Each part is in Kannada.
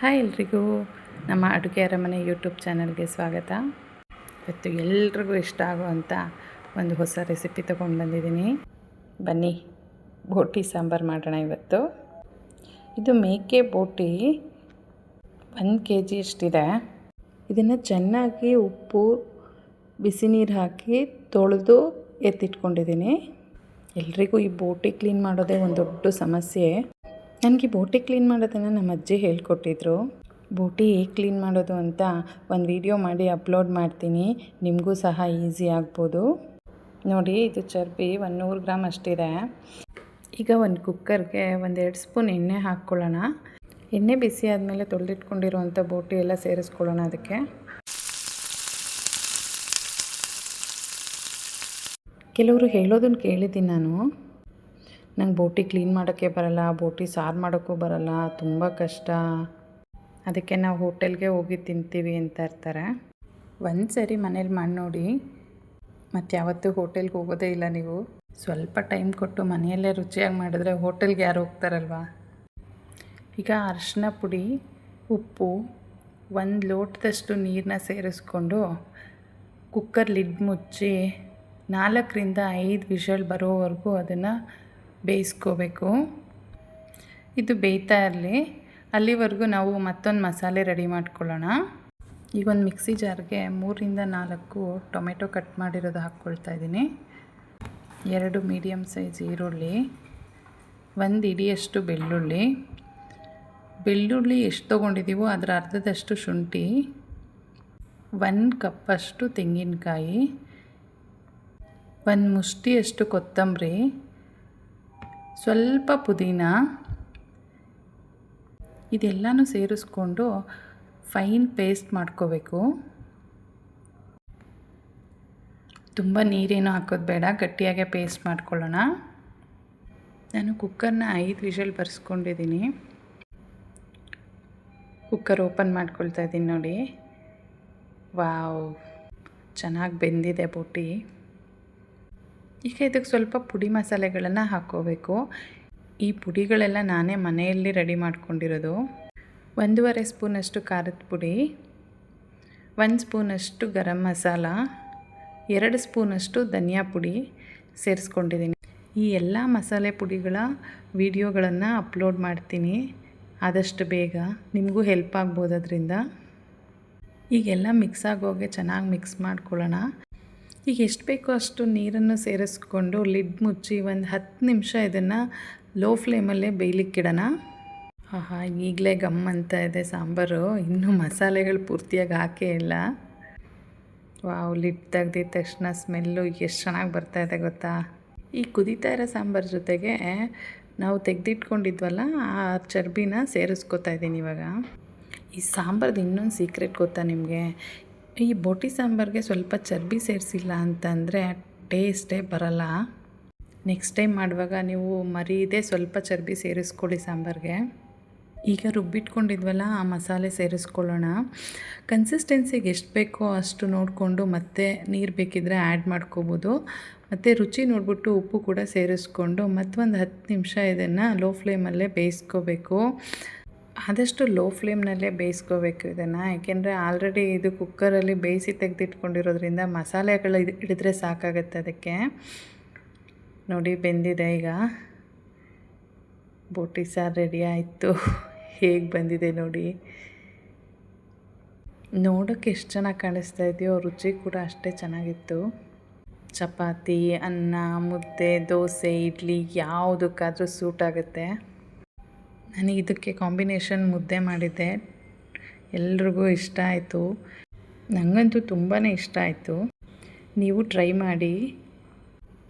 ಹಾಯ್ ಎಲ್ರಿಗೂ. ನಮ್ಮ ಅಡುಗೆ ಅರಮನೆ ಯೂಟ್ಯೂಬ್ ಚಾನಲ್ಗೆ ಸ್ವಾಗತ. ಇವತ್ತು ಎಲ್ರಿಗೂ ಇಷ್ಟ ಆಗುವಂಥ ಒಂದು ಹೊಸ ರೆಸಿಪಿ ತೊಗೊಂಡು ಬಂದಿದ್ದೀನಿ. ಬನ್ನಿ, ಬೋಟಿ ಸಾಂಬಾರು ಮಾಡೋಣ ಇವತ್ತು. ಇದು ಮೇಕೆ ಬೋಟಿ ಒಂದು ಕೆ ಜಿ ಇಷ್ಟಿದೆ. ಇದನ್ನು ಚೆನ್ನಾಗಿ ಉಪ್ಪು ಬಿಸಿ ನೀರು ಹಾಕಿ ತೊಳೆದು ಎತ್ತಿಟ್ಕೊಂಡಿದ್ದೀನಿ. ಎಲ್ರಿಗೂ ಈ ಬೋಟಿ ಕ್ಲೀನ್ ಮಾಡೋದೇ ಒಂದು ದೊಡ್ಡ ಸಮಸ್ಯೆ. ನನಗೆ ಬೋಟಿ ಕ್ಲೀನ್ ಮಾಡೋದನ್ನು ನಮ್ಮ ಅಜ್ಜಿ ಹೇಳ್ಕೊಟ್ಟಿದ್ರು. ಬೋಟಿ ಹೇಗೆ ಕ್ಲೀನ್ ಮಾಡೋದು ಅಂತ ಒಂದು ವಿಡಿಯೋ ಮಾಡಿ ಅಪ್ಲೋಡ್ ಮಾಡ್ತೀನಿ. ನಿಮಗೂ ಸಹ ಈಸಿ ಆಗ್ಬೋದು. ನೋಡಿ, ಇದು ಚರ್ಬಿ ಒಂದು ನೂರು ಗ್ರಾಮ್ ಅಷ್ಟಿದೆ. ಈಗ ಒಂದು ಕುಕ್ಕರ್ಗೆ ಒಂದೆರಡು ಸ್ಪೂನ್ ಎಣ್ಣೆ ಹಾಕ್ಕೊಳ್ಳೋಣ. ಎಣ್ಣೆ ಬಿಸಿ ಆದಮೇಲೆ ತೊಳೆದಿಟ್ಕೊಂಡಿರುವಂಥ ಬೋಟಿ ಎಲ್ಲ ಸೇರಿಸ್ಕೊಳ್ಳೋಣ ಅದಕ್ಕೆ. ಕೆಲವರು ಹೇಳೋದನ್ನು ಕೇಳಿದ್ದೀನಿ ನಾನು. ನಂಗೆ ಬೋಟಿ ಕ್ಲೀನ್ ಮಾಡೋಕ್ಕೆ ಬರಲ್ಲ, ಬೋಟಿ ಸಾರು ಮಾಡೋಕ್ಕೂ ಬರಲ್ಲ, ತುಂಬ ಕಷ್ಟ. ಅದಕ್ಕೆ ನಾವು ಹೋಟೆಲ್ಗೆ ಹೋಗಿ ತಿಂತೀವಿ ಅಂತ ಇರ್ತಾರೆ. ಒಂದು ಸರಿ ಮನೇಲಿ ಮಾಡಿ ನೋಡಿ. ಮತ್ತು ಯಾವತ್ತೂ ಹೋಟೆಲ್ಗೆ ಹೋಗೋದೇ ಇಲ್ಲ ನೀವು. ಸ್ವಲ್ಪ ಟೈಮ್ ಕೊಟ್ಟು ಮನೆಯಲ್ಲೇ ರುಚಿಯಾಗಿ ಮಾಡಿದ್ರೆ ಹೋಟೆಲ್ಗೆ ಯಾರು ಹೋಗ್ತಾರಲ್ವಾ? ಈಗ ಅರಿಶಿನ ಪುಡಿ, ಉಪ್ಪು, ಒಂದು ಲೋಟದಷ್ಟು ನೀರನ್ನ ಸೇರಿಸ್ಕೊಂಡು ಕುಕ್ಕರ್ ಲಿಡ್ ಮುಚ್ಚಿ ನಾಲ್ಕರಿಂದ ಐದು ವಿಷಲ್ ಬರೋವರೆಗೂ ಅದನ್ನು ಬೇಯಿಸ್ಕೋಬೇಕು. ಇದು ಬೇಯ್ತಾ ಇರಲಿ. ಅಲ್ಲಿವರೆಗೂ ನಾವು ಮತ್ತೊಂದು ಮಸಾಲೆ ರೆಡಿ ಮಾಡ್ಕೊಳ್ಳೋಣ. ಈಗ ಒಂದು ಮಿಕ್ಸಿ ಜಾರ್ಗೆ ಮೂರಿಂದ ನಾಲ್ಕು ಟೊಮೆಟೊ ಕಟ್ ಮಾಡಿರೋದು ಹಾಕ್ಕೊಳ್ತಾ ಇದ್ದೀನಿ. ಎರಡು ಮೀಡಿಯಮ್ ಸೈಜ್ ಈರುಳ್ಳಿ, ಒಂದು ಇಡಿಯಷ್ಟು ಬೆಳ್ಳುಳ್ಳಿ. ಬೆಳ್ಳುಳ್ಳಿ ಎಷ್ಟು ತೊಗೊಂಡಿದ್ದೀವೋ ಅದರ ಅರ್ಧದಷ್ಟು ಶುಂಠಿ, ಒಂದು ಕಪ್ಪಷ್ಟು ತೆಂಗಿನಕಾಯಿ, ಒಂದು ಮುಷ್ಟಿಯಷ್ಟು ಕೊತ್ತಂಬರಿ ಸ್ವಲ್ಪ ಪುದೀನ ಇದೆಲ್ಲನೂ ಸೇರಿಸ್ಕೊಂಡು ಫೈನ್ ಪೇಸ್ಟ್ ಮಾಡ್ಕೋಬೇಕು. ತುಂಬ ನೀರೇನು ಹಾಕೋದು ಬೇಡ, ಗಟ್ಟಿಯಾಗೆ ಪೇಸ್ಟ್ ಮಾಡ್ಕೊಳ್ಳೋಣ. ನಾನು ಕುಕ್ಕರ್ನ ಐದು ವಿಷಲ್ ಬರ್ಸ್ಕೊಂಡಿದ್ದೀನಿ. ಕುಕ್ಕರ್ ಓಪನ್ ಮಾಡ್ಕೊಳ್ತಾ ಇದ್ದೀನಿ ನೋಡಿ. ವಾವ್, ಚೆನ್ನಾಗಿ ಬೆಂದಿದೆ ಬೂಟಿ. ಈಗ ಇದಕ್ಕೆ ಸ್ವಲ್ಪ ಪುಡಿ ಮಸಾಲೆಗಳನ್ನು ಹಾಕ್ಕೋಬೇಕು. ಈ ಪುಡಿಗಳೆಲ್ಲ ನಾನೇ ಮನೆಯಲ್ಲಿ ರೆಡಿ ಮಾಡ್ಕೊಂಡಿರೋದು. ಒಂದೂವರೆ ಸ್ಪೂನಷ್ಟು ಖಾರದ ಪುಡಿ, ಒಂದು ಸ್ಪೂನಷ್ಟು ಗರಂ ಮಸಾಲ, ಎರಡು ಸ್ಪೂನಷ್ಟು ಧನಿಯಾ ಪುಡಿ ಸೇರಿಸ್ಕೊಂಡಿದ್ದೀನಿ. ಈ ಎಲ್ಲ ಮಸಾಲೆ ಪುಡಿಗಳ ವಿಡಿಯೋಗಳನ್ನು ಅಪ್ಲೋಡ್ ಮಾಡ್ತೀನಿ. ಆದಷ್ಟು ಬೇಗ ನಿಮಗೂ ಹೆಲ್ಪ್ ಆಗ್ಬೋದು ಅದರಿಂದ ಈಗೆಲ್ಲ ಮಿಕ್ಸ್ ಆಗೋಗೆ ಚೆನ್ನಾಗಿ ಮಿಕ್ಸ್ ಮಾಡ್ಕೊಳ್ಳೋಣ. ಈಗ ಎಷ್ಟು ಬೇಕೋ ಅಷ್ಟು ನೀರನ್ನು ಸೇರಿಸ್ಕೊಂಡು ಲಿಡ್ ಮುಚ್ಚಿ ಒಂದು ಹತ್ತು ನಿಮಿಷ ಇದನ್ನು ಲೋ ಫ್ಲೇಮಲ್ಲೇ ಬೇಯಲಿಕ್ಕಿಡೋಣ. ಆಹಾ, ಈಗಲೇ ಗಮ್ ಅಂತ ಇದೆ ಸಾಂಬಾರು. ಇನ್ನೂ ಮಸಾಲೆಗಳು ಪೂರ್ತಿಯಾಗಿ ಹಾಕೇ ಇಲ್ಲ. ವಾವ್, ಲಿಡ್ ತೆಗ್ದಿದ ತಕ್ಷಣ ಸ್ಮೆಲ್ಲು ಎಷ್ಟು ಚೆನ್ನಾಗಿ ಬರ್ತಾ ಇದೆ ಗೊತ್ತಾ? ಈ ಕುದೀತಾ ಇರೋ ಸಾಂಬಾರು ಜೊತೆಗೆ ನಾವು ತೆಗೆದಿಟ್ಕೊಂಡಿದ್ವಲ್ಲ, ಆ ಚರ್ಬಿನ ಸೇರಿಸ್ಕೊತಾ ಇದ್ದೀನಿ ಇವಾಗ. ಈ ಸಾಂಬಾರ್ದು ಇನ್ನೊಂದು ಸೀಕ್ರೆಟ್ ಗೊತ್ತಾ ನಿಮಗೆ? ಈ ಬೋಟಿ ಸಾಂಬಾರಿಗೆ ಸ್ವಲ್ಪ ಚರ್ಬಿ ಸೇರಿಸಿಲ್ಲ ಅಂತಂದರೆ ಟೇಸ್ಟೇ ಬರಲ್ಲ. ನೆಕ್ಸ್ಟ್ ಟೈಮ್ ಮಾಡುವಾಗ ನೀವು ಮರೀದೇ ಸ್ವಲ್ಪ ಚರ್ಬಿ ಸೇರಿಸ್ಕೊಳ್ಳಿ ಸಾಂಬಾರಿಗೆ. ಈಗ ರುಬ್ಬಿಟ್ಕೊಂಡಿದ್ವಲ್ಲ, ಆ ಮಸಾಲೆ ಸೇರಿಸ್ಕೊಳ್ಳೋಣ. ಕನ್ಸಿಸ್ಟೆನ್ಸಿಗೆ ಎಷ್ಟು ಬೇಕೋ ಅಷ್ಟು ನೋಡಿಕೊಂಡು ಮತ್ತೆ ನೀರು ಬೇಕಿದ್ದರೆ ಆ್ಯಡ್ ಮಾಡ್ಕೋಬೋದು. ಮತ್ತು ರುಚಿ ನೋಡಿಬಿಟ್ಟು ಉಪ್ಪು ಕೂಡ ಸೇರಿಸ್ಕೊಂಡು ಮತ್ತೊಂದು ಹತ್ತು ನಿಮಿಷ ಇದನ್ನು ಲೋ ಫ್ಲೇಮಲ್ಲೇ ಬೇಯಿಸ್ಕೋಬೇಕು. ಆದಷ್ಟು ಲೋ ಫ್ಲೇಮ್ನಲ್ಲೇ ಬೇಯಿಸ್ಕೋಬೇಕು ಇದನ್ನು. ಯಾಕೆಂದರೆ ಆಲ್ರೆಡಿ ಇದು ಕುಕ್ಕರಲ್ಲಿ ಬೇಯಿಸಿ ತೆಗೆದಿಟ್ಕೊಂಡಿರೋದ್ರಿಂದ ಮಸಾಲೆಗಳು ಹಿಡಿದ್ರೆ ಸಾಕಾಗುತ್ತೆ ಅದಕ್ಕೆ. ನೋಡಿ ಬೆಂದಿದೆ ಈಗ. ಬೋಟಿ ಸಾರು ರೆಡಿ ಆಯಿತು. ಹೇಗೆ ಬಂದಿದೆ ನೋಡಿ. ನೋಡೋಕ್ಕೆ ಎಷ್ಟು ಚೆನ್ನಾಗಿ ಕಾಣಿಸ್ತಾ ಇದೆಯೋ, ರುಚಿ ಕೂಡ ಅಷ್ಟೇ ಚೆನ್ನಾಗಿತ್ತು. ಚಪಾತಿ, ಅನ್ನ, ಮುದ್ದೆ, ದೋಸೆ, ಇಡ್ಲಿ, ಯಾವುದಕ್ಕಾದರೂ ಸೂಟ್ ಆಗುತ್ತೆ. ನನಗೆ ಇದಕ್ಕೆ ಕಾಂಬಿನೇಷನ್ ಮುದ್ದೆ ಮಾಡಿದ್ದೆ. ಎಲ್ರಿಗೂ ಇಷ್ಟ ಆಯಿತು. ನನಗಂತೂ ತುಂಬಾ ಇಷ್ಟ ಆಯಿತು. ನೀವು ಟ್ರೈ ಮಾಡಿ.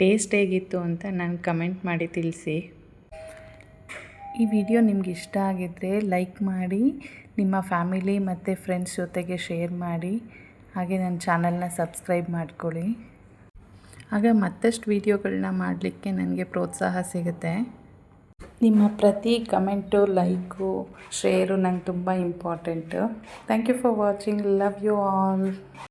ಟೇಸ್ಟ್ ಹೇಗಿತ್ತು ಅಂತ ನಾನು ಕಮೆಂಟ್ ಮಾಡಿ ತಿಳಿಸಿ. ಈ ವಿಡಿಯೋ ನಿಮ್ಗೆ ಇಷ್ಟ ಆಗಿದ್ದರೆ ಲೈಕ್ ಮಾಡಿ, ನಿಮ್ಮ ಫ್ಯಾಮಿಲಿ ಮತ್ತು ಫ್ರೆಂಡ್ಸ್ ಜೊತೆಗೆ ಶೇರ್ ಮಾಡಿ, ಹಾಗೆ ನನ್ನ ಚಾನಲ್ನ ಸಬ್ಸ್ಕ್ರೈಬ್ ಮಾಡ್ಕೊಳ್ಳಿ. ಆಗ ಮತ್ತಷ್ಟು ವೀಡಿಯೋಗಳನ್ನ ಮಾಡಲಿಕ್ಕೆ ನನಗೆ ಪ್ರೋತ್ಸಾಹ ಸಿಗುತ್ತೆ. ನಿಮ್ಮ ಪ್ರತಿ ಕಮೆಂಟು, ಲೈಕು, ಶೇರು ನಂಗೆ ತುಂಬ important. Thank you for watching. Love you all.